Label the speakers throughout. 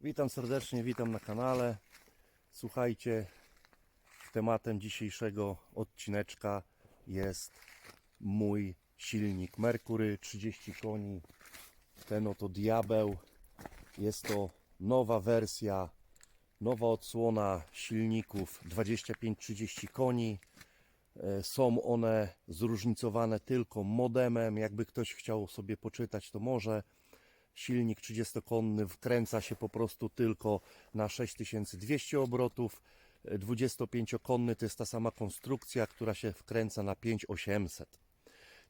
Speaker 1: Witam serdecznie, witam na kanale. Słuchajcie, tematem dzisiejszego odcineczka jest mój silnik Mercury 30 koni. Ten oto diabeł. Jest to nowa wersja, nowa odsłona silników 25-30 koni. E, Są one zróżnicowane tylko modemem. Jakby ktoś chciał sobie poczytać, to może. Silnik 30-konny wkręca się po prostu tylko na 6200 obrotów. 25-konny to jest ta sama konstrukcja, która się wkręca na 5800.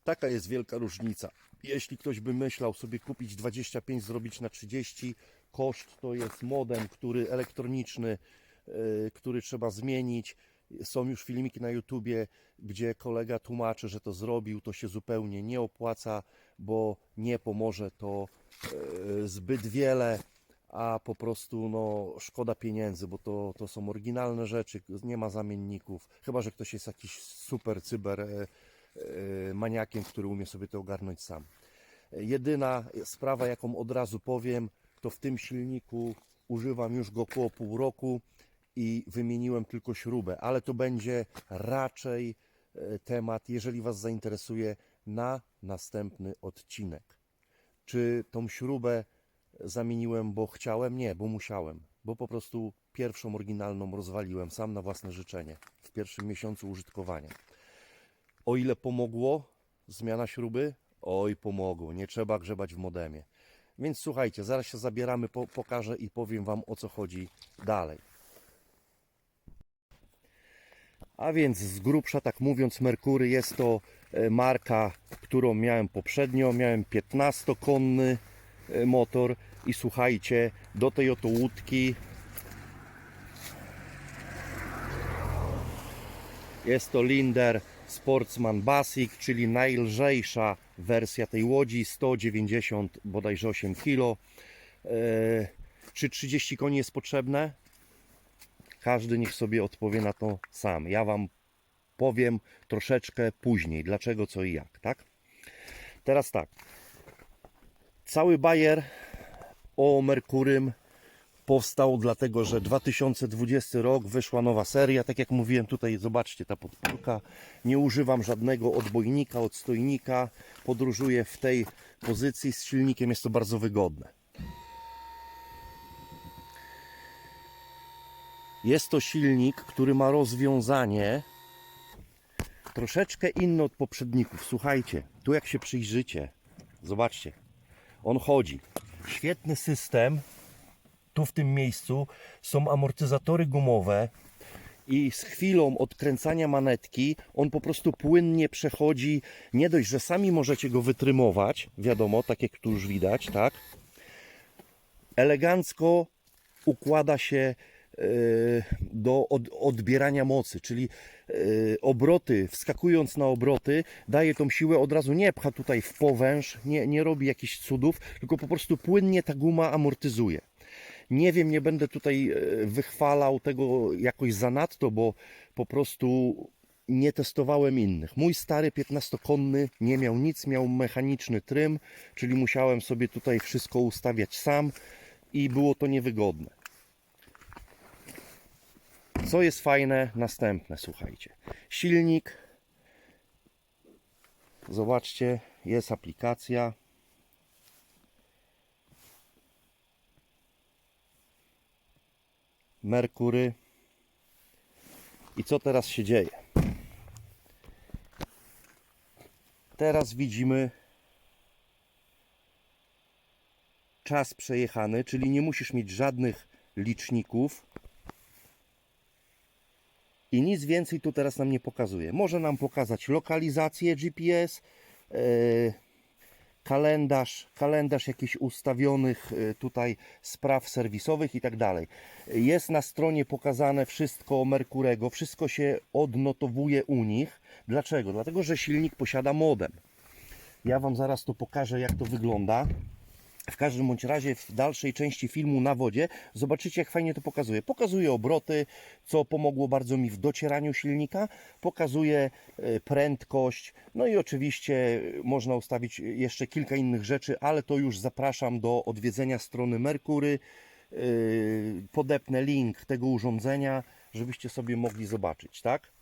Speaker 1: Taka jest wielka różnica. Jeśli ktoś by myślał sobie kupić 25, zrobić na 30, koszt to jest modem, który elektroniczny, yy, który trzeba zmienić. Są już filmiki na YouTubie, gdzie kolega tłumaczy, że to zrobił, to się zupełnie nie opłaca, bo nie pomoże to e, zbyt wiele, a po prostu no, szkoda pieniędzy, bo to, to są oryginalne rzeczy, nie ma zamienników, chyba że ktoś jest jakiś super cyber e, e, maniakiem, który umie sobie to ogarnąć sam. Jedyna sprawa, jaką od razu powiem, to w tym silniku używam już go około pół roku i wymieniłem tylko śrubę, ale to będzie raczej e, temat, jeżeli Was zainteresuje, na następny odcinek. Czy tą śrubę zamieniłem, bo chciałem? Nie, bo musiałem, bo po prostu pierwszą oryginalną rozwaliłem sam na własne życzenie w pierwszym miesiącu użytkowania. O ile pomogło zmiana śruby? Oj, pomogło. Nie trzeba grzebać w modemie. Więc słuchajcie, zaraz się zabieramy, po, pokażę i powiem Wam o co chodzi dalej. A więc z grubsza, tak mówiąc, Merkury jest to e, marka, którą miałem poprzednio. Miałem 15-konny e, motor i słuchajcie, do tej oto łódki jest to Linder Sportsman Basic, czyli najlżejsza wersja tej łodzi, 190 bodajże 8 kg. E, Czy 30 koni jest potrzebne? Każdy niech sobie odpowie na to sam. Ja Wam powiem troszeczkę później, dlaczego, co i jak, tak? Teraz tak. Cały bajer o Merkurym powstał dlatego, że 2020 rok wyszła nowa seria. Tak jak mówiłem tutaj, zobaczcie ta podpórka. Nie używam żadnego odbojnika, odstojnika. Podróżuję w tej pozycji z silnikiem, jest to bardzo wygodne. Jest to silnik, który ma rozwiązanie troszeczkę inne od poprzedników. Słuchajcie, tu jak się przyjrzycie, zobaczcie, on chodzi. Świetny system. Tu w tym miejscu są amortyzatory gumowe i z chwilą odkręcania manetki on po prostu płynnie przechodzi. Nie dość, że sami możecie go wytrymować, wiadomo, tak jak tu już widać, tak? Elegancko układa się do od, odbierania mocy, czyli e, obroty, wskakując na obroty, daje tą siłę od razu, nie pcha tutaj w powęż, nie, nie robi jakichś cudów, tylko po prostu płynnie ta guma amortyzuje. Nie wiem, nie będę tutaj e, wychwalał tego jakoś zanadto, bo po prostu nie testowałem innych. Mój stary 15-konny nie miał nic, miał mechaniczny trym, czyli musiałem sobie tutaj wszystko ustawiać sam i było to niewygodne. Co jest fajne, następne, słuchajcie. Silnik. Zobaczcie, jest aplikacja. Merkury. I co teraz się dzieje? Teraz widzimy czas przejechany, czyli nie musisz mieć żadnych liczników i nic więcej tu teraz nam nie pokazuje. Może nam pokazać lokalizację GPS, e, kalendarz, kalendarz jakichś ustawionych e, tutaj spraw serwisowych i tak dalej. Jest na stronie pokazane wszystko o Merkurego, wszystko się odnotowuje u nich. Dlaczego? Dlatego, że silnik posiada modem. Ja Wam zaraz to pokażę, jak to wygląda. W każdym bądź razie w dalszej części filmu na wodzie zobaczycie jak fajnie to pokazuje. Pokazuje obroty, co pomogło bardzo mi w docieraniu silnika. Pokazuje e, prędkość. No i oczywiście można ustawić jeszcze kilka innych rzeczy, ale to już zapraszam do odwiedzenia strony Merkury. E, podepnę link tego urządzenia, żebyście sobie mogli zobaczyć, tak?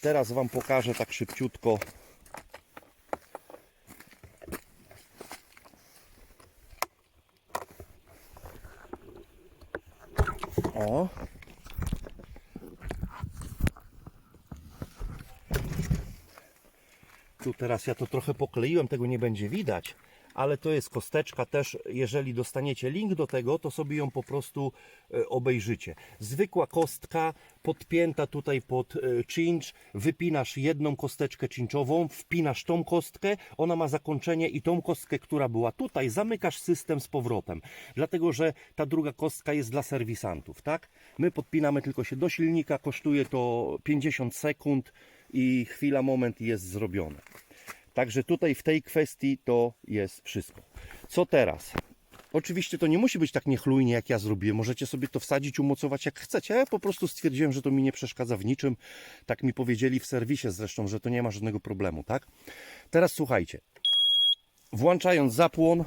Speaker 1: Teraz Wam pokażę tak szybciutko. O. Tu teraz ja to trochę pokleiłem, tego nie będzie widać, ale to jest kosteczka też, jeżeli dostaniecie link do tego, to sobie ją po prostu e, obejrzycie. Zwykła kostka podpięta tutaj pod e, cinch, wypinasz jedną kosteczkę cinchową, wpinasz tą kostkę, ona ma zakończenie i tą kostkę, która była tutaj, zamykasz system z powrotem, dlatego że ta druga kostka jest dla serwisantów, tak? My podpinamy tylko się do silnika, kosztuje to 50 sekund i chwila, moment jest zrobione. Także tutaj w tej kwestii to jest wszystko. Co teraz? Oczywiście to nie musi być tak niechlujnie, jak ja zrobiłem. Możecie sobie to wsadzić, umocować jak chcecie. Ja po prostu stwierdziłem, że to mi nie przeszkadza w niczym. Tak mi powiedzieli w serwisie zresztą, że to nie ma żadnego problemu, tak? Teraz słuchajcie. Włączając zapłon,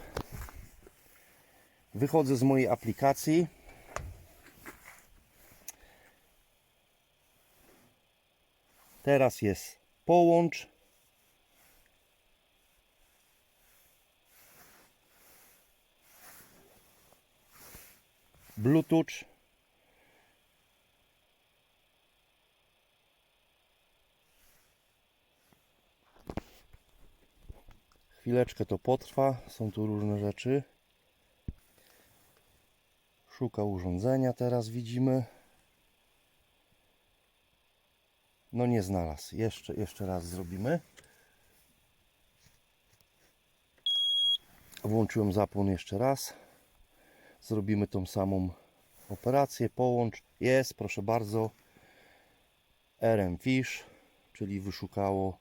Speaker 1: wychodzę z mojej aplikacji. Teraz jest połącz. Bluetooth. Chwileczkę to potrwa, są tu różne rzeczy. Szuka urządzenia, teraz widzimy. No nie znalazł. Jeszcze, jeszcze raz zrobimy. Włączyłem zapłon jeszcze raz. Zrobimy tą samą operację. Połącz. Jest, proszę bardzo. RM Fish, czyli wyszukało.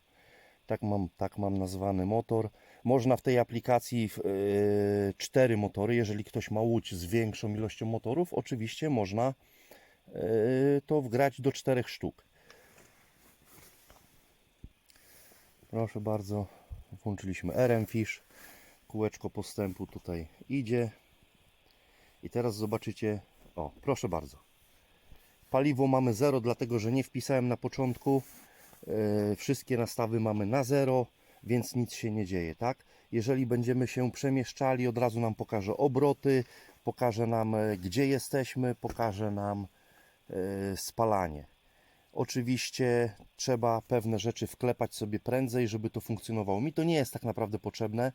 Speaker 1: Tak mam, tak mam nazwany motor. Można w tej aplikacji yy, cztery motory. Jeżeli ktoś ma łódź z większą ilością motorów, oczywiście można yy, to wgrać do czterech sztuk. Proszę bardzo, włączyliśmy RM Fish. Kółeczko postępu tutaj idzie. I teraz zobaczycie, o proszę bardzo. Paliwo mamy 0, dlatego że nie wpisałem na początku. Yy, wszystkie nastawy mamy na 0, więc nic się nie dzieje, tak? Jeżeli będziemy się przemieszczali, od razu nam pokaże obroty, pokaże nam e, gdzie jesteśmy, pokaże nam e, spalanie. Oczywiście trzeba pewne rzeczy wklepać sobie prędzej, żeby to funkcjonowało. Mi to nie jest tak naprawdę potrzebne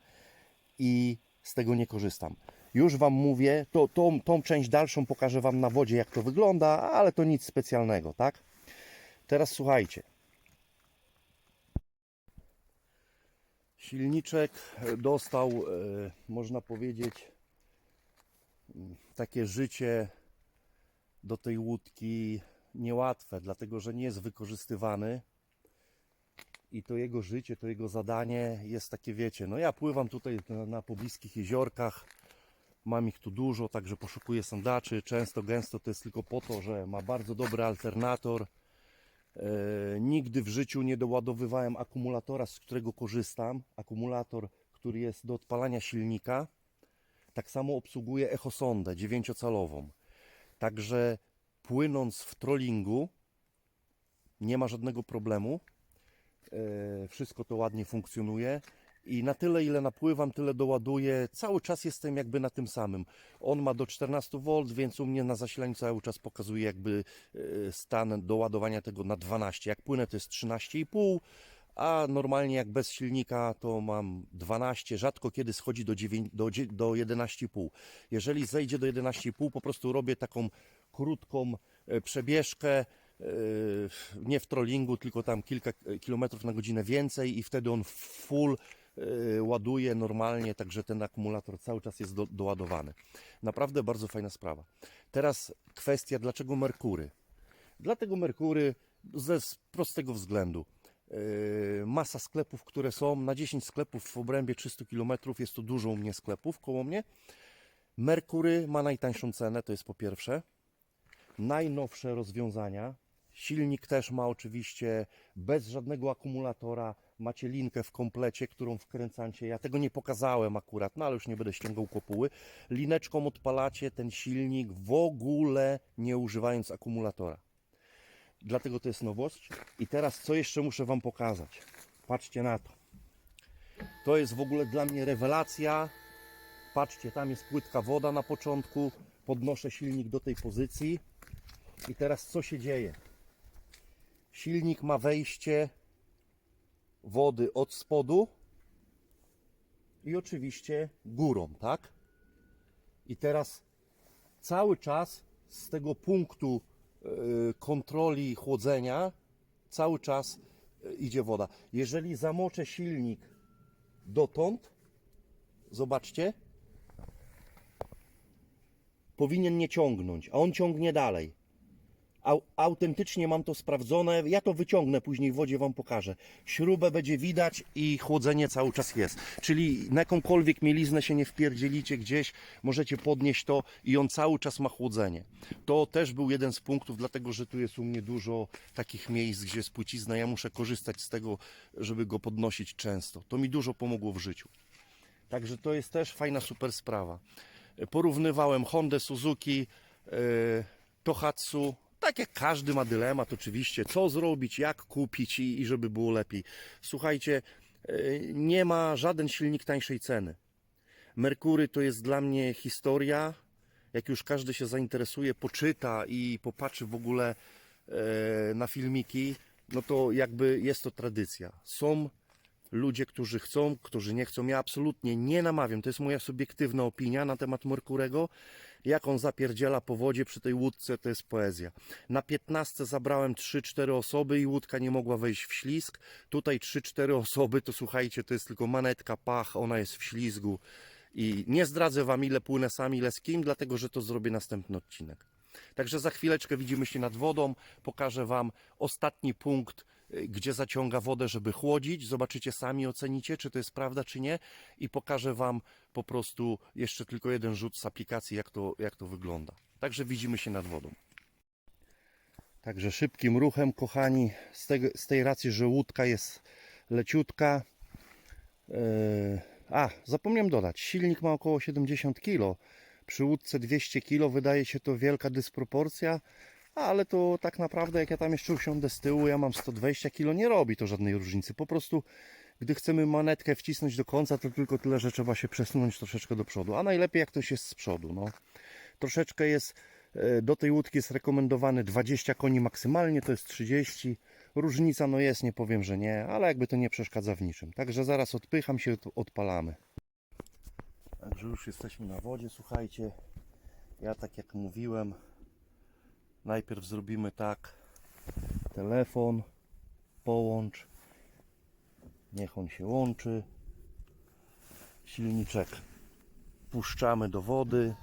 Speaker 1: i z tego nie korzystam. Już Wam mówię, to, tą, tą część dalszą pokażę Wam na wodzie, jak to wygląda, ale to nic specjalnego, tak? Teraz słuchajcie. Silniczek dostał, e, można powiedzieć, takie życie do tej łódki niełatwe, dlatego że nie jest wykorzystywany i to jego życie, to jego zadanie jest takie, wiecie, no ja pływam tutaj na, na pobliskich jeziorkach, mam ich tu dużo, także poszukuję sandaczy, często, gęsto to jest tylko po to, że ma bardzo dobry alternator. E, nigdy w życiu nie doładowywałem akumulatora, z którego korzystam. Akumulator, który jest do odpalania silnika. Tak samo obsługuje echosondę 9-calową. Także płynąc w trollingu nie ma żadnego problemu. E, Wszystko to ładnie funkcjonuje. I na tyle, ile napływam, tyle doładuję. Cały czas jestem jakby na tym samym. On ma do 14 V, więc u mnie na zasilaniu cały czas pokazuje jakby e, stan doładowania tego na 12. Jak płynę to jest 13,5, a normalnie jak bez silnika to mam 12. Rzadko kiedy schodzi do, 9, do, do 11,5. Jeżeli zejdzie do 11,5, po prostu robię taką krótką e, przebieżkę. e, Nie w trollingu, tylko tam kilka kilometrów na godzinę więcej i wtedy on full ładuje normalnie, także ten akumulator cały czas jest do, doładowany. Naprawdę bardzo fajna sprawa. Teraz kwestia, dlaczego Merkury? Dlatego Merkury ze prostego względu. Yy, Masa sklepów, które są na 10 sklepów w obrębie 300 km, jest to dużo u mnie sklepów koło mnie. Merkury ma najtańszą cenę, to jest po pierwsze. Najnowsze rozwiązania. Silnik też ma oczywiście bez żadnego akumulatora, macie linkę w komplecie, którą wkręcacie. Ja tego nie pokazałem akurat, no ale już nie będę ściągał kopuły. Lineczką odpalacie ten silnik w ogóle nie używając akumulatora. Dlatego to jest nowość. I teraz co jeszcze muszę Wam pokazać? Patrzcie na to. To jest w ogóle dla mnie rewelacja. Patrzcie, tam jest płytka woda na początku. Podnoszę silnik do tej pozycji. I teraz co się dzieje? Silnik ma wejście wody od spodu i oczywiście górą, tak? I teraz cały czas z tego punktu e, kontroli chłodzenia cały czas e, idzie woda. Jeżeli zamoczę silnik dotąd, zobaczcie, powinien nie ciągnąć, a on ciągnie dalej. Au, autentycznie mam to sprawdzone. Ja to wyciągnę później w wodzie, Wam pokażę. Śrubę będzie widać i chłodzenie cały czas jest. Czyli na jakąkolwiek mieliznę się nie wpierdzielicie gdzieś, możecie podnieść to i on cały czas ma chłodzenie. To też był jeden z punktów, dlatego że tu jest u mnie dużo takich miejsc, gdzie jest płycizna. Ja muszę korzystać z tego, żeby go podnosić często. To mi dużo pomogło w życiu. Także to jest też fajna, super sprawa. Porównywałem Hondę, Suzuki, yy, Tohatsu. Tak jak każdy ma dylemat oczywiście, co zrobić, jak kupić i, i żeby było lepiej. Słuchajcie, yy, nie ma żaden silnik tańszej ceny. Merkury to jest dla mnie historia. Jak już każdy się zainteresuje, poczyta i popatrzy w ogóle e, na filmiki, no to jakby jest to tradycja. Są ludzie, którzy chcą, którzy nie chcą. Ja absolutnie nie namawiam. To jest moja subiektywna opinia na temat Merkurego. Jak on zapierdziela po wodzie przy tej łódce, to jest poezja. Na 15 zabrałem 3-4 osoby i łódka nie mogła wejść w ślizg. Tutaj 3-4 osoby, to słuchajcie, to jest tylko manetka, pach, ona jest w ślizgu. I nie zdradzę Wam, ile płynę sam, ile z kim, dlatego że to zrobię następny odcinek. Także za chwileczkę widzimy się nad wodą. Pokażę Wam ostatni punkt, gdzie zaciąga wodę, żeby chłodzić. Zobaczycie sami, ocenicie, czy to jest prawda, czy nie. I pokażę Wam po prostu jeszcze tylko jeden rzut z aplikacji, jak to, jak to wygląda. Także widzimy się nad wodą. Także szybkim ruchem, kochani, z, z tej racji, że łódka jest leciutka. Yy, a, zapomniałem dodać, silnik ma około 70 kg. Przy łódce 200 kg wydaje się to wielka dysproporcja, ale to tak naprawdę jak ja tam jeszcze usiądę z tyłu, ja mam 120 kg, nie robi to żadnej różnicy. Po prostu gdy chcemy manetkę wcisnąć do końca, to tylko tyle, że trzeba się przesunąć troszeczkę do przodu. A najlepiej jak ktoś jest z przodu. No. Troszeczkę jest, e, do tej łódki jest rekomendowany 20 koni maksymalnie, to jest 30. Różnica no jest, nie powiem, że nie, ale jakby to nie przeszkadza w niczym. Także zaraz odpycham się, odpalamy. Także już jesteśmy na wodzie, słuchajcie. Ja tak jak mówiłem, najpierw zrobimy tak. Telefon, połącz. Niech on się łączy. Silniczek puszczamy do wody.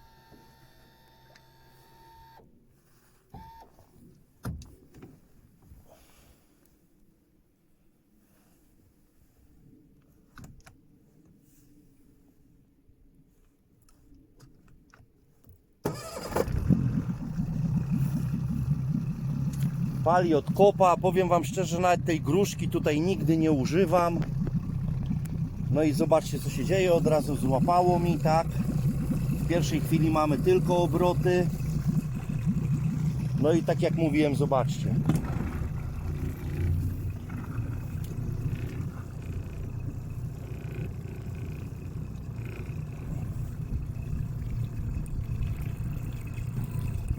Speaker 1: Pali od kopa. Powiem Wam szczerze, nawet tej gruszki tutaj nigdy nie używam. No i zobaczcie co się dzieje. Od razu złapało mi, tak. W pierwszej chwili mamy tylko obroty. No i tak jak mówiłem, zobaczcie.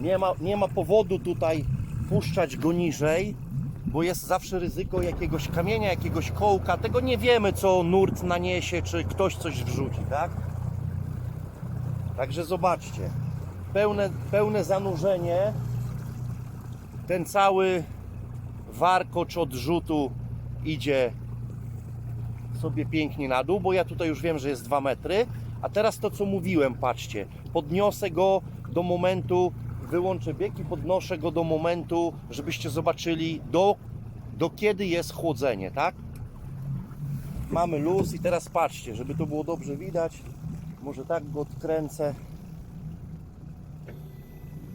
Speaker 1: Nie ma, nie ma powodu tutaj puszczać go niżej, bo jest zawsze ryzyko jakiegoś kamienia, jakiegoś kołka. Tego nie wiemy, co nurt naniesie, czy ktoś coś wrzuci, tak? Także zobaczcie. Pełne, pełne zanurzenie. Ten cały warkocz odrzutu idzie sobie pięknie na dół, bo ja tutaj już wiem, że jest 2 metry. A teraz to, co mówiłem, patrzcie. Podniosę go do momentu, wyłączę bieg i podnoszę go do momentu, żebyście zobaczyli do, do kiedy jest chłodzenie, tak? Mamy luz i teraz patrzcie, żeby to było dobrze widać. Może tak go odkręcę.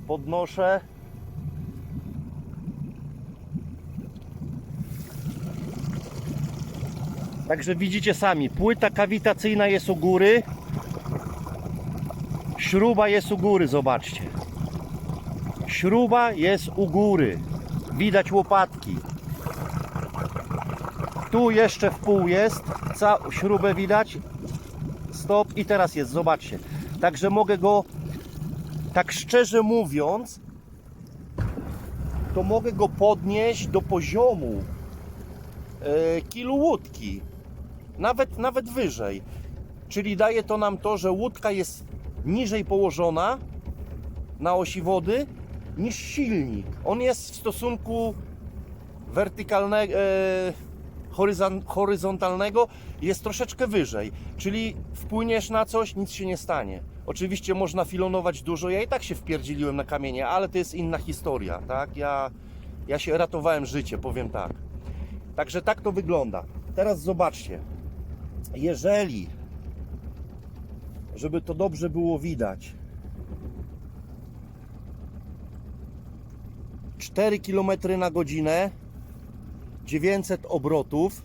Speaker 1: Podnoszę. Także widzicie sami, płyta kawitacyjna jest u góry. Śruba jest u góry, zobaczcie. Śruba jest u góry. Widać łopatki. Tu jeszcze w pół jest. Ca śrubę widać. Stop i teraz jest, zobaczcie. Także mogę go, tak szczerze mówiąc, to mogę go podnieść do poziomu e, kilu łódki. Nawet, nawet wyżej. Czyli daje to nam to, że łódka jest niżej położona na osi wody niż silnik. On jest w stosunku wertykalnego, e, horyzon, horyzontalnego jest troszeczkę wyżej. Czyli wpłyniesz na coś, nic się nie stanie. Oczywiście można filonować dużo, ja i tak się wpierdzieliłem na kamienie, ale to jest inna historia, tak? Ja, ja się ratowałem życie, powiem tak. Także tak to wygląda. Teraz zobaczcie. Jeżeli, żeby to dobrze było widać, 4 km na godzinę, 900 obrotów.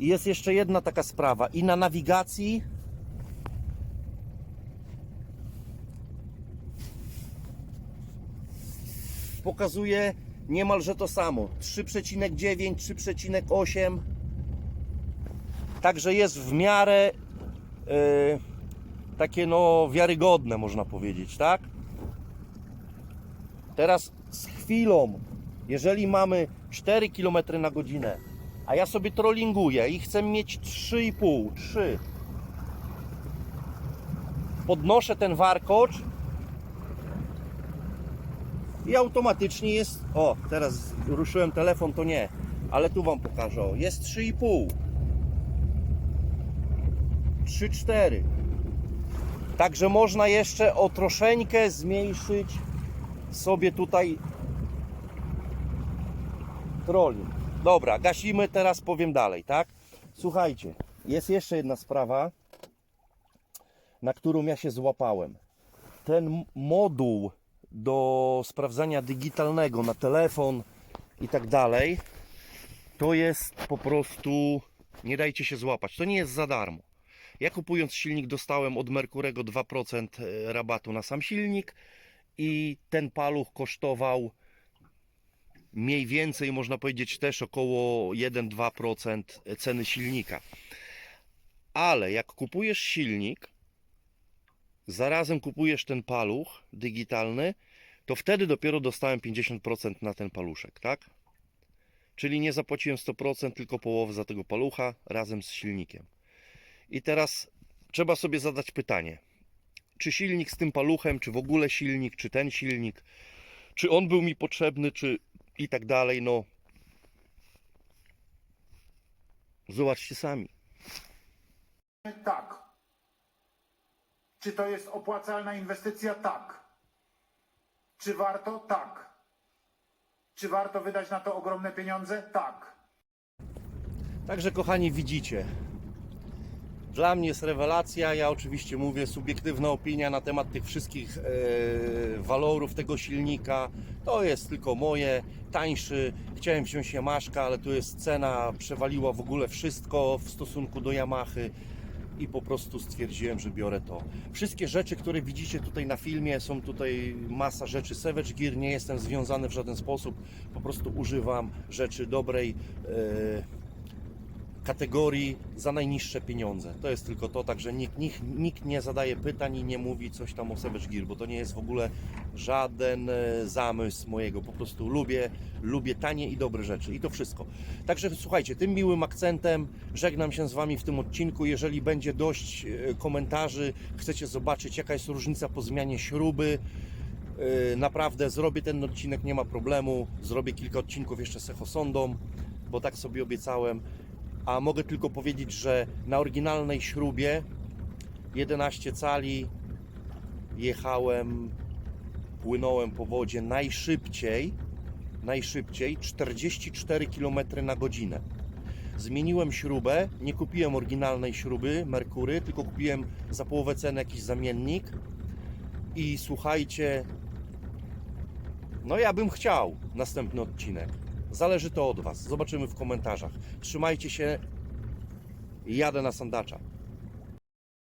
Speaker 1: I jest jeszcze jedna taka sprawa. I na nawigacji pokazuje niemalże to samo. 3,9, 3,8. Także jest w miarę yy, takie no wiarygodne można powiedzieć, tak? Teraz z chwilą, jeżeli mamy 4 km na godzinę, a ja sobie trollinguję i chcę mieć 3,5, 3. Podnoszę ten warkocz i automatycznie jest. O, teraz ruszyłem telefon, to nie, ale tu Wam pokażę. Jest 3,5. 3,4. Także można jeszcze o troszeczkę zmniejszyć sobie tutaj trolling. Dobra, gasimy, teraz powiem dalej, tak? Słuchajcie, jest jeszcze jedna sprawa, na którą ja się złapałem. Ten moduł do sprawdzania digitalnego na telefon i tak dalej, to jest po prostu, nie dajcie się złapać, to nie jest za darmo. Ja kupując silnik dostałem od Merkurego 2% rabatu na sam silnik i ten paluch kosztował mniej więcej, można powiedzieć, też około 1-2% ceny silnika. Ale jak kupujesz silnik, zarazem kupujesz ten paluch digitalny, to wtedy dopiero dostałem 50% na ten paluszek, tak? Czyli nie zapłaciłem 100%, tylko połowę za tego palucha razem z silnikiem. I teraz trzeba sobie zadać pytanie, czy silnik z tym paluchem, czy w ogóle silnik, czy ten silnik, czy on był mi potrzebny, czy i tak dalej, no. Zobaczcie sami.
Speaker 2: Tak. Czy to jest opłacalna inwestycja? Tak. Czy warto? Tak. Czy warto wydać na to ogromne pieniądze? Tak.
Speaker 1: Także kochani widzicie, dla mnie jest rewelacja. Ja oczywiście mówię subiektywna opinia na temat tych wszystkich e, walorów tego silnika. To jest tylko moje, tańszy. Chciałem wziąć Yamaszka, ale tu jest cena, przewaliła w ogóle wszystko w stosunku do Yamahy i po prostu stwierdziłem, że biorę to. Wszystkie rzeczy, które widzicie tutaj na filmie, są tutaj masa rzeczy Savage Gear, nie jestem związany w żaden sposób, po prostu używam rzeczy dobrej e, kategorii za najniższe pieniądze. To jest tylko to, także nikt, nikt, nikt nie zadaje pytań i nie mówi coś tam o Savage Gear, bo to nie jest w ogóle żaden e, zamysł mojego. Po prostu lubię, lubię tanie i dobre rzeczy i to wszystko. Także słuchajcie, tym miłym akcentem żegnam się z Wami w tym odcinku. Jeżeli będzie dość e, komentarzy, chcecie zobaczyć jaka jest różnica po zmianie śruby, e, naprawdę zrobię ten odcinek, nie ma problemu. Zrobię kilka odcinków jeszcze z Echosondą, bo tak sobie obiecałem a mogę tylko powiedzieć, że na oryginalnej śrubie 11 cali jechałem, płynąłem po wodzie najszybciej, najszybciej 44 km na godzinę. Zmieniłem śrubę, nie kupiłem oryginalnej śruby Merkury, tylko kupiłem za połowę ceny jakiś zamiennik i słuchajcie, no ja bym chciał następny odcinek. Zależy to od Was. Zobaczymy w komentarzach. Trzymajcie się. Jadę na sandacza.